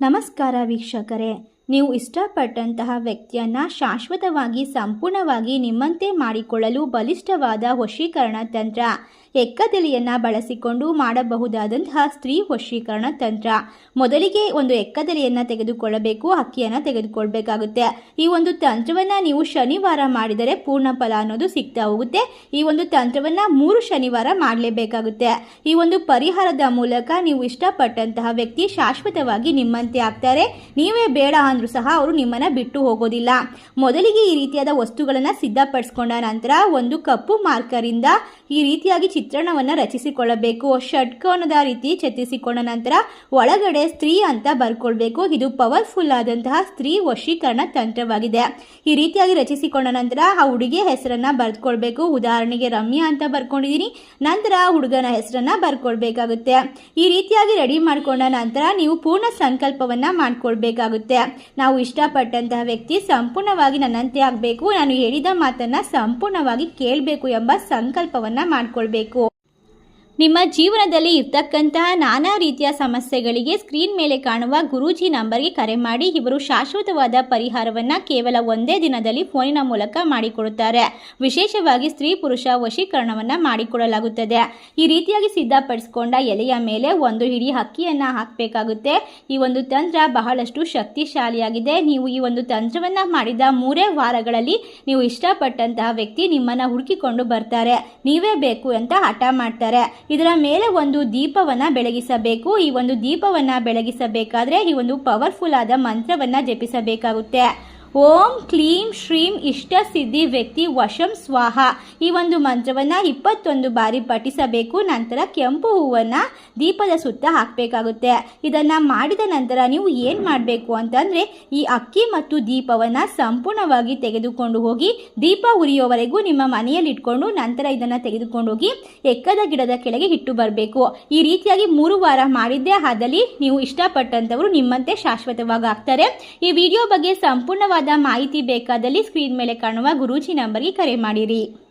ನಮಸ್ಕಾರ ವೀಕ್ಷಕರೇ. ನೀವು ಇಷ್ಟಪಟ್ಟಂತಹ ವ್ಯಕ್ತಿಯನ್ನ ಶಾಶ್ವತವಾಗಿ ಸಂಪೂರ್ಣವಾಗಿ ನಿಮ್ಮಂತೆ ಮಾಡಿಕೊಳ್ಳಲು ಬಲಿಷ್ಠವಾದ ವಶೀಕರಣ ತಂತ್ರ, ಎಕ್ಕದೆಲೆಯನ್ನು ಬಳಸಿಕೊಂಡು ಮಾಡಬಹುದಾದಂತಹ ಸ್ತ್ರೀ ವಶೀಕರಣ ತಂತ್ರ. ಮೊದಲಿಗೆ ಒಂದು ಎಕ್ಕದೆಲೆಯನ್ನು ತೆಗೆದುಕೊಳ್ಳಬೇಕು ಅಕ್ಕಿಯನ್ನು ತೆಗೆದುಕೊಳ್ಬೇಕಾಗುತ್ತೆ. ಈ ಒಂದು ತಂತ್ರವನ್ನು ನೀವು ಶನಿವಾರ ಮಾಡಿದರೆ ಪೂರ್ಣ ಫಲ ಅನ್ನೋದು ಸಿಗ್ತಾ ಹೋಗುತ್ತೆ. ಈ ಒಂದು ತಂತ್ರವನ್ನು ಮೂರು ಶನಿವಾರ ಮಾಡಲೇಬೇಕಾಗುತ್ತೆ. ಈ ಒಂದು ಪರಿಹಾರದ ಮೂಲಕ ನೀವು ಇಷ್ಟಪಟ್ಟಂತಹ ವ್ಯಕ್ತಿ ಶಾಶ್ವತವಾಗಿ ನಿಮ್ಮಂತೆ ಆಗ್ತಾರೆ. ನೀವೇ ಬೇಡ ಅಂದ್ರೂ ಸಹ ಅವರು ನಿಮ್ಮನ್ನ ಬಿಟ್ಟು ಹೋಗೋದಿಲ್ಲ. ಮೊದಲಿಗೆ ಈ ರೀತಿಯಾದ ವಸ್ತುಗಳನ್ನು ಸಿದ್ಧಪಡಿಸ್ಕೊಂಡ ನಂತರ ಒಂದು ಕಪ್ಪು ಮಾರ್ಕರಿಂದ ಈ ರೀತಿಯಾಗಿ ಚಿತ್ರಣವನ್ನು ರಚಿಸಿಕೊಳ್ಳಬೇಕು. ಷಟ್ಕೋನದ ರೀತಿ ಚಿತ್ರಿಸಿಕೊಂಡ ನಂತರ ಒಳಗಡೆ ಸ್ತ್ರೀ ಅಂತ ಬರ್ಕೊಳ್ಬೇಕು. ಇದು ಪವರ್ಫುಲ್ ಆದಂತಹ ಸ್ತ್ರೀ ವಶೀಕರಣ ತಂತ್ರವಾಗಿದೆ. ಈ ರೀತಿಯಾಗಿ ರಚಿಸಿಕೊಂಡ ನಂತರ ಆ ಹುಡುಗಿಯ ಹೆಸರನ್ನ ಬರೆದುಕೊಳ್ಬೇಕು ಉದಾಹರಣೆಗೆ ರಮ್ಯಾ ಅಂತ ಬರ್ಕೊಂಡಿದ್ದೀನಿ ನಂತರ ಹುಡುಗನ ಹೆಸರನ್ನ ಬರ್ಕೊಳ್ಬೇಕಾಗುತ್ತೆ. ಈ ರೀತಿಯಾಗಿ ರೆಡಿ ಮಾಡಿಕೊಂಡ ನಂತರ ನೀವು ಪೂರ್ಣ ಸಂಕಲ್ಪವನ್ನ ಮಾಡ್ಕೊಳ್ಬೇಕಾಗುತ್ತೆ. ನಾವು ಇಷ್ಟಪಟ್ಟಂತಹ ವ್ಯಕ್ತಿ ಸಂಪೂರ್ಣವಾಗಿ ನನ್ನಂತೆ ಆಗಬೇಕು ನಾನು ಹೇಳಿದ ಮಾತನ್ನ ಸಂಪೂರ್ಣವಾಗಿ ಕೇಳಬೇಕು ಎಂಬ ಸಂಕಲ್ಪವನ್ನ ಮಾಡ್ಕೊಳ್ಬೇಕು. ನಿಮ್ಮ ಜೀವನದಲ್ಲಿ ಇರ್ತಕ್ಕಂತಹ ನಾನಾ ರೀತಿಯ ಸಮಸ್ಯೆಗಳಿಗೆ ಸ್ಕ್ರೀನ್ ಮೇಲೆ ಕಾಣುವ ಗುರೂಜಿ ನಂಬರ್ಗೆ ಕರೆ ಮಾಡಿ, ಇವರು ಶಾಶ್ವತವಾದ ಪರಿಹಾರವನ್ನು ಕೇವಲ ಒಂದೇ ದಿನದಲ್ಲಿ ಫೋನಿನ ಮೂಲಕ ಮಾಡಿಕೊಡುತ್ತಾರೆ. ವಿಶೇಷವಾಗಿ ಸ್ತ್ರೀ ಪುರುಷ ವಶೀಕರಣವನ್ನು ಮಾಡಿಕೊಡಲಾಗುತ್ತದೆ. ಈ ರೀತಿಯಾಗಿ ಸಿದ್ಧಪಡಿಸಿಕೊಂಡ ಎಲೆಯ ಮೇಲೆ ಒಂದು ಹಿಡಿ ಅಕ್ಕಿಯನ್ನು ಹಾಕಬೇಕಾಗುತ್ತೆ. ಈ ಒಂದು ತಂತ್ರ ಬಹಳಷ್ಟು ಶಕ್ತಿಶಾಲಿಯಾಗಿದೆ. ನೀವು ಈ ಒಂದು ತಂತ್ರವನ್ನು ಮಾಡಿದ ಮೂರೇ ವಾರಗಳಲ್ಲಿ ನೀವು ಇಷ್ಟಪಟ್ಟಂತಹ ವ್ಯಕ್ತಿ ನಿಮ್ಮನ್ನು ಹುಡುಕಿಕೊಂಡು ಬರ್ತಾರೆ. ನೀವೇ ಬೇಕು ಅಂತ ಹಠ ಮಾಡ್ತಾರೆ. ಇದರ ಮೇಲೆ ಒಂದು ದೀಪವನ್ನ ಬೆಳಗಿಸಬೇಕು. ಈ ಒಂದು ದೀಪವನ್ನ ಬೆಳಗಿಸಬೇಕಾದ್ರೆ ಈ ಒಂದು ಪವರ್ಫುಲ್ ಆದ ಮಂತ್ರವನ್ನ ಜಪಿಸಬೇಕಾಗುತ್ತೆ. ಓಂ ಕ್ಲೀಂ ಶ್ರೀಂ ಇಷ್ಟ ಸಿದ್ಧಿ ವ್ಯಕ್ತಿ ವಶಂ ಸ್ವಾಹ. ಈ ಒಂದು ಮಂತ್ರವನ್ನು ಇಪ್ಪತ್ತೊಂದು ಬಾರಿ ಪಠಿಸಬೇಕು. ನಂತರ ಕೆಂಪು ಹೂವನ್ನು ದೀಪದ ಸುತ್ತ ಹಾಕಬೇಕಾಗುತ್ತೆ. ಇದನ್ನು ಮಾಡಿದ ನಂತರ ನೀವು ಏನು ಮಾಡಬೇಕು ಅಂತಂದರೆ ಈ ಅಕ್ಕಿ ಮತ್ತು ದೀಪವನ್ನ ಸಂಪೂರ್ಣವಾಗಿ ತೆಗೆದುಕೊಂಡು ಹೋಗಿ ದೀಪ ಉರಿಯೋವರೆಗೂ ನಿಮ್ಮ ಮನೆಯಲ್ಲಿ ಇಟ್ಕೊಂಡು ನಂತರ ಇದನ್ನ ತೆಗೆದುಕೊಂಡು ಹೋಗಿ ಎಕ್ಕದ ಗಿಡದ ಕೆಳಗೆ ಇಟ್ಟು ಬರಬೇಕು. ಈ ರೀತಿಯಾಗಿ ಮೂರು ವಾರ ಮಾಡಿದ್ದೇ ಆದಲ್ಲಿ ನೀವು ಇಷ್ಟಪಟ್ಟಂತವರು ನಿಮ್ಮಂತೆ ಶಾಶ್ವತವಾಗಿ ಆಗ್ತಾರೆ. ಈ ವಿಡಿಯೋ ಬಗ್ಗೆ ಸಂಪೂರ್ಣವಾದ ಮಾಹಿತಿ ಬೇಕಾದಲ್ಲಿ ಸ್ಕ್ರೀನ್ ಮೇಲೆ ಕಾಣುವ ಗುರೂಜಿ ನಂಬರ್ಗೆ ಕರೆ ಮಾಡಿರಿ.